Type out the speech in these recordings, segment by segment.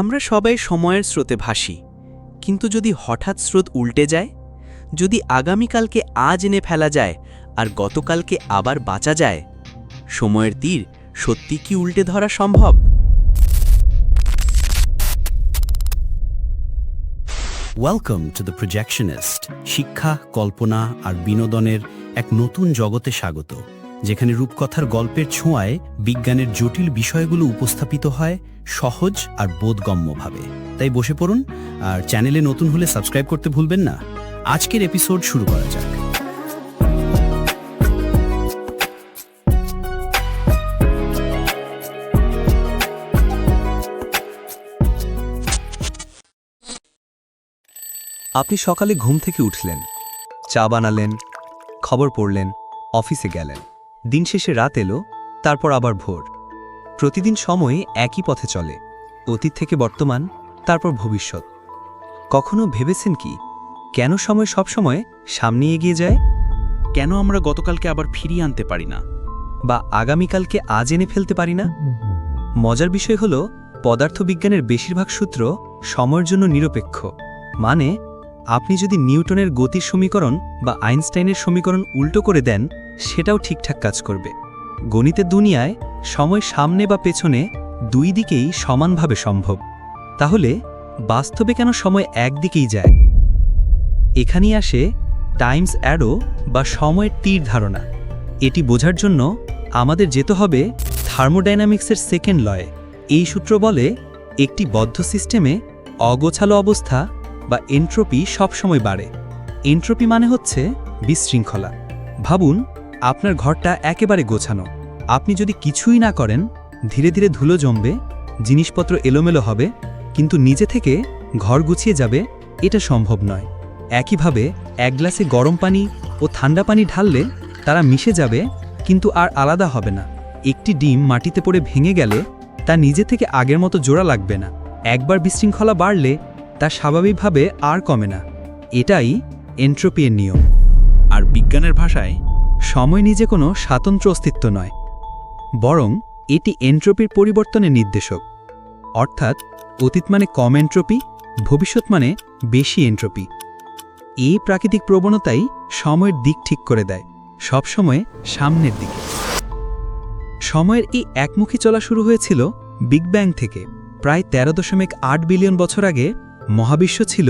আমরা সবাই সময়ের স্রোতে ভাসি, কিন্তু যদি হঠাৎ স্রোত উল্টে যায়, যদি আগামীকালকে আজ এনে ফেলা যায় আর গতকালকে আবার বাঁচা যায়, সময়ের তীর সত্যি কি উল্টে ধরা সম্ভব? ওয়েলকাম টু দ্য প্রজেকশনিস্ট শিক্ষা, কল্পনা আর বিনোদনের এক নতুন জগতে স্বাগত, যেখানে রূপকথার গল্পের ছোঁয়ায় বিজ্ঞানের জটিল বিষয়গুলো উপস্থাপিত হয় সহজ আর বোধগম্যভাবে। তাই বসে পড়ুন আর চ্যানেলে নতুন হলে সাবস্ক্রাইব করতে ভুলবেন না। আজকের এপিসোড শুরু করা যাক। আপনি সকালে ঘুম থেকে উঠলেন, চা বানালেন, খবর পড়লেন, অফিসে গেলেন। দিন শেষে রাত এলো, তারপর আবার ভোর। প্রতিদিন সময় একই পথে চলে, অতীত থেকে বর্তমান, তারপর ভবিষ্যৎ। কখনো ভেবেছেন কি, কেন সময় সবসময় সামনে এগিয়ে যায়? কেন আমরা গতকালকে আবার ফিরিয়ে আনতে পারি না? বা আগামীকালকে আজ এনে ফেলতে পারি না? মজার বিষয় হল, পদার্থবিজ্ঞানের বেশিরভাগ সূত্র সময়ের জন্য নিরপেক্ষ। মানে আপনি যদি নিউটনের গতির সমীকরণ বা আইনস্টাইনের সমীকরণ উল্টো করে দেন, সেটাও ঠিকঠাক কাজ করবে। গণিতের দুনিয়ায় সময় সামনে বা পেছনে দুই দিকেই সমানভাবে সম্ভব। তাহলে বাস্তবে কেন সময় একদিকেই যায়? এখানেই আসে টাইমস অ্যাডো বা সময়ের তীর ধারণা। এটি বোঝার জন্য আমাদের যেতে হবে থার্মোডাইনামিক্সের সেকেন্ড লয়ে এই সূত্র বলে একটি বদ্ধ সিস্টেমে অগোছালো অবস্থা বা এন্ট্রপি সবসময় বাড়ে। এন্ট্রপি মানে হচ্ছে বিশৃঙ্খলা। ভাবুন আপনার ঘরটা একেবারে গোছানো। আপনি যদি কিছুই না করেন, ধীরে ধীরে ধুলো জমবে, জিনিসপত্র এলোমেলো হবে, কিন্তু নিজে থেকে ঘর গুছিয়ে যাবে, এটা সম্ভব নয়। একইভাবে এক গ্লাসে গরম পানি ও ঠান্ডা পানি ঢাললে তারা মিশে যাবে, কিন্তু আর আলাদা হবে না। একটি ডিম মাটিতে পড়ে ভেঙে গেলে তা নিজে থেকে আগের মতো জোড়া লাগবে না। একবার বিশৃঙ্খলা বাড়লে তা স্বাভাবিকভাবে আর কমে না। এটাই এন্ট্রোপিয়ের নিয়ম। আর বিজ্ঞানের ভাষায় সময় নিজে কোনো স্বাতন্ত্র অস্তিত্ব নয়, বরং এটি এন্ট্রপির পরিবর্তনের নির্দেশক। অর্থাৎ অতীত মানে কম এন্ট্রপি, ভবিষ্যৎ মানে বেশি এন্ট্রপি। এই প্রাকৃতিক প্রবণতাই সময়ের দিক ঠিক করে দেয়, সবসময় সামনের দিকে। সময়ের এই একমুখী চলা শুরু হয়েছিল বিগ ব্যাং থেকে। প্রায় তেরো দশমিক আট বিলিয়ন বছর আগে মহাবিশ্ব ছিল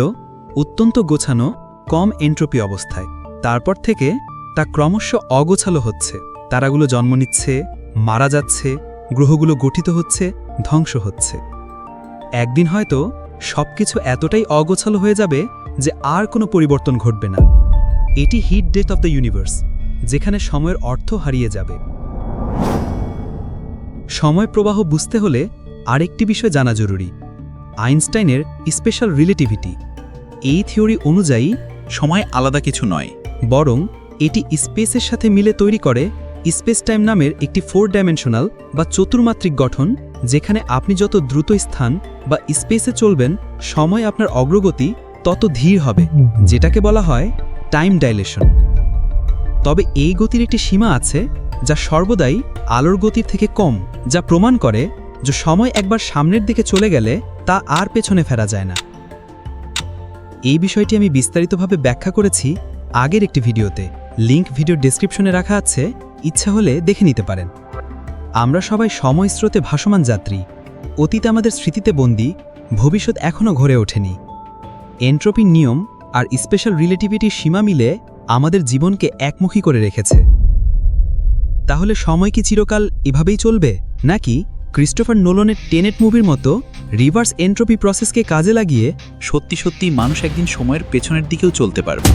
অত্যন্ত গোছানো, কম এন্ট্রপি অবস্থায়। তারপর থেকে তা ক্রমশ অগোছালো হচ্ছে। তারাগুলো জন্ম নিচ্ছে, মারা যাচ্ছে, গ্রহগুলো গঠিত হচ্ছে, ধ্বংস হচ্ছে। একদিন হয়তো সবকিছু এতটাই অগোছালো হয়ে যাবে যে আর কোনো পরিবর্তন ঘটবে না। এটি heat death of the universe, যেখানে সময়ের অর্থ হারিয়ে যাবে। সময় প্রবাহ বুঝতে হলে আরেকটি বিষয় জানা জরুরি, আইনস্টাইনের স্পেশাল রিলেটিভিটি। এই থিওরি অনুযায়ী সময় আলাদা কিছু নয়, বরং এটি স্পেসের সাথে মিলে তৈরি করে স্পেস টাইম নামের একটি ফোর ডাইমেনশনাল বা চতুর্মাত্রিক গঠন, যেখানে আপনি যত দ্রুত স্থান বা স্পেসে চলবেন, সময় আপনার অগ্রগতি তত ধীর হবে, যেটাকে বলা হয় টাইম ডাইলেশন। তবে এই গতির একটি সীমা আছে, যা সর্বদাই আলোর গতির থেকে কম, যা প্রমাণ করে যে সময় একবার সামনের দিকে চলে গেলে তা আর পেছনে ফেরা যায় না। এই বিষয়টি আমি বিস্তারিতভাবে ব্যাখ্যা করেছি আগের একটি ভিডিওতে। লিংক ভিডিও ডেসক্রিপশনে রাখা আছে, ইচ্ছা হলে দেখে নিতে পারেন। আমরা সবাই সময় স্রোতে ভাসমান যাত্রী। অতীত আমাদের স্মৃতিতে বন্দী, ভবিষ্যৎ এখনও ঘরে ওঠেনি। এন্ট্রপির নিয়ম আর স্পেশাল রিলেটিভিটির সীমা মিলে আমাদের জীবনকে একমুখী করে রেখেছে। তাহলে সময় কি চিরকাল এভাবেই চলবে? নাকি ক্রিস্টোফার নোলনের টেনেট মুভির মতো রিভার্স এন্ট্রপি প্রসেসকে কাজে লাগিয়ে সত্যি সত্যি মানুষ একদিন সময়ের পেছনের দিকেও চলতে পারবে?